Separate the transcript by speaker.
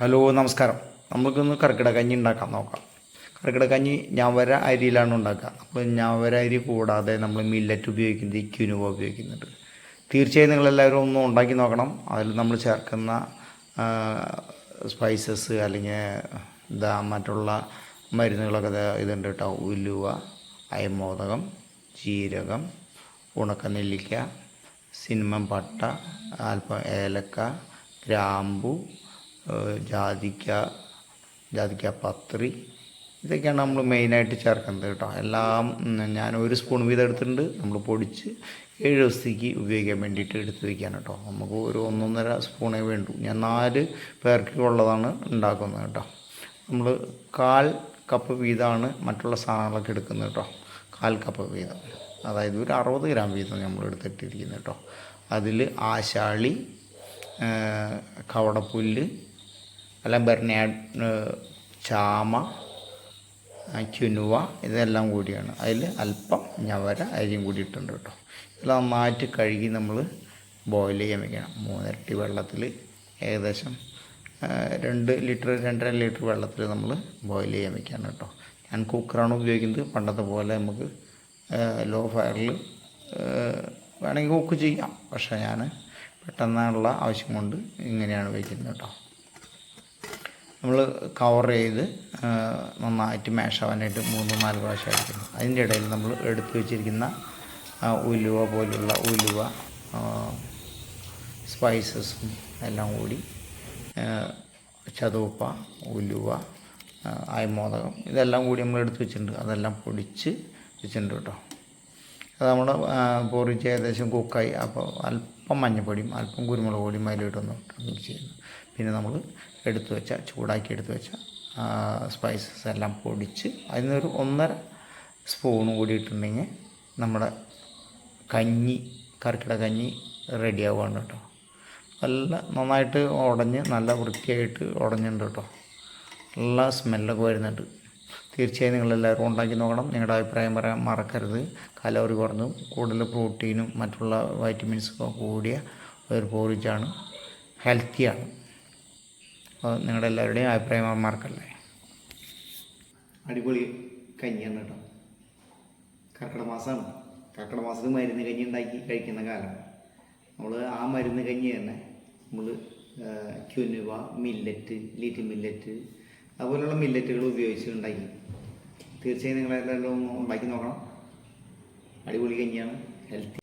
Speaker 1: Hello നമസ്കാരം. നമുക്കൊന്ന് കർക്കിടക കഞ്ഞി ഉണ്ടാക്കാൻ നോക്കാം. കർക്കിടക കഞ്ഞി ഞാവര അരിയിലാണ് ഉണ്ടാക്കുക. അപ്പോൾ ഞാവര അരി കൂടാതെ നമ്മൾ മില്ലറ്റ് ഉപയോഗിക്കുന്നത് ക്യുനുവ ഉപയോഗിക്കുന്നുണ്ട്. തീർച്ചയായും നിങ്ങളെല്ലാവരും ഒന്ന് ഉണ്ടാക്കി നോക്കണം. അതിൽ നമ്മൾ ചേർക്കുന്ന സ്പൈസസ് അല്ലെങ്കിൽ ഇതാ മറ്റുള്ള മരുന്നുകളൊക്കെ ഇതുണ്ട് കേട്ടോ. ഉലുവ അയമോദകം ജീരകം ഉണക്ക നെല്ലിക്ക സിനിമം പട്ട അല്പം ഏലക്ക ഗ്രാമ്പു ജാതിക്ക ജാതിക്ക പത്രി ഇതൊക്കെയാണ് നമ്മൾ മെയിനായിട്ട് ചേർക്കുന്നത് കേട്ടോ. എല്ലാം ഞാൻ ഒരു സ്പൂൺ വീതം എടുത്തിട്ടുണ്ട്. നമ്മൾ പൊടിച്ച് ഏഴ് ദിവസത്തേക്ക് ഉപയോഗിക്കാൻ വേണ്ടിയിട്ട് എടുത്ത് വയ്ക്കാൻ കേട്ടോ. നമുക്ക് ഒരു ഒന്നൊന്നര സ്പൂണേ വേണ്ടു. ഞാൻ നാല് പേർക്ക് ഉള്ളതാണ് ഉണ്ടാക്കുന്നത് കേട്ടോ. നമ്മൾ കാൽ കപ്പ് വീതമാണ് മറ്റുള്ള സാധനങ്ങളൊക്കെ എടുക്കുന്നത് കേട്ടോ. കാൽ കപ്പ് വീതം. അതായത് ഒരു അറുപത് ഗ്രാം വീതം നമ്മൾ എടുത്തിട്ടിരിക്കുന്നത് കേട്ടോ. അതിൽ ആശാളി കവടപ്പുല്ല് അല്ല ബെർണാ ചാമ ചുനുവ ഇതെല്ലാം കൂടിയാണ്. അതിൽ അല്പം ഞവര അരിയും കൂടി ഇട്ടുണ്ട് കേട്ടോ. ഇതെല്ലാം നന്നായിട്ട് കഴുകി നമ്മൾ ബോയിൽ ചെയ്യാൻ വെക്കണം. മൂന്നിരട്ടി വെള്ളത്തിൽ ഏകദേശം രണ്ട് ലിറ്റർ രണ്ടര ലിറ്റർ വെള്ളത്തിൽ നമ്മൾ ബോയിൽ ചെയ്യാൻ വെക്കുകയാണ് കേട്ടോ. ഞാൻ കുക്കറാണ് ഉപയോഗിക്കുന്നത്. പണ്ടത്തെ പോലെ നമുക്ക് ലോ ഫയറിൽ വേണമെങ്കിൽ കുക്ക് ചെയ്യാം. പക്ഷേ ഞാൻ പെട്ടെന്നുള്ള ആവശ്യം കൊണ്ട് ഇങ്ങനെയാണ് വയ്ക്കുന്നത് കേട്ടോ. നമ്മൾ കവർ ചെയ്ത് നന്നായിട്ട് മാഷാവാനായിട്ട് മൂന്ന് നാല് പ്രാവശ്യം അടിക്കുന്നു. അതിന്റെ ഇടയിൽ നമ്മൾ എടുത്തു വെച്ചിരിക്കുന്ന ഉലുവ പോലുള്ള ഉലുവ സ്പൈസസും എല്ലാം കൂടി ചതുപ്പ ഉലുവ അയമോദകം ഇതെല്ലാം കൂടി നമ്മൾ എടുത്ത് വെച്ചിട്ടുണ്ട്. അതെല്ലാം പൊടിച്ച് വെച്ചിട്ടുണ്ട് കേട്ടോ. അത് നമ്മൾ പൊറിച്ച് ഏകദേശം കുക്കായി. അപ്പോൾ അല്പം മഞ്ഞപ്പൊടിയും അല്പം കുരുമുളക് പൊടിയും അതിലിട്ടൊന്ന് മിക്സ് ചെയ്യുന്നു. പിന്നെ നമ്മൾ എടുത്തു വെച്ച ചൂടാക്കി എടുത്തു വെച്ച സ്പൈസസ് എല്ലാം പൊടിച്ച് അതിൽ നിന്നൊരു ഒന്നര സ്പൂണും കൂടി ഇട്ടിട്ടുണ്ടെങ്കിൽ നമ്മുടെ കഞ്ഞി കർക്കിട കഞ്ഞി റെഡിയാവുകയാണ് കേട്ടോ. നല്ല നന്നായിട്ട് ഉടഞ്ഞ് നല്ല വൃത്തിയായിട്ട് ഉടഞ്ഞിട്ടുണ്ട് കേട്ടോ. നല്ല സ്മെല്ലൊക്കെ വരുന്നുണ്ട്. തീർച്ചയായും നിങ്ങളെല്ലാവരും ഉണ്ടാക്കി നോക്കണം. നിങ്ങളുടെ അഭിപ്രായം പറയാൻ മറക്കരുത്. കലോറി കുറഞ്ഞും. കൂടുതൽ പ്രോട്ടീനും മറ്റുള്ള വൈറ്റമിൻസും കൂടിയ ഒരു പോറിച്ചാണ് ഹെൽത്തിയാണ് അപ്പോൾ നിങ്ങളുടെ എല്ലാവരുടെയും അഭിപ്രായം മറക്കല്ലേ അടിപൊളി കഞ്ഞിയാണ് കേട്ടോ. കർക്കിടക മാസമാണ്. കർക്കിടക മാസത്തിൽ മരുന്ന് കഞ്ഞി ഉണ്ടാക്കി കഴിക്കുന്ന കാലമാണ് നമ്മൾ ആ മരുന്ന് കഞ്ഞി തന്നെ നമ്മൾ ക്യുനുവ മില്ലറ്റ് ലിറ്റിൽ മില്ലറ്റ് അതുപോലുള്ള മില്ലറ്റുകൾ ഉപയോഗിച്ച് ഉണ്ടാക്കി തീർച്ചയായും നിങ്ങളെല്ലാവരും ഒന്ന് ഉണ്ടാക്കി നോക്കണം. അടിപൊളി കഞ്ഞിയാണ്. ഹെൽത്തി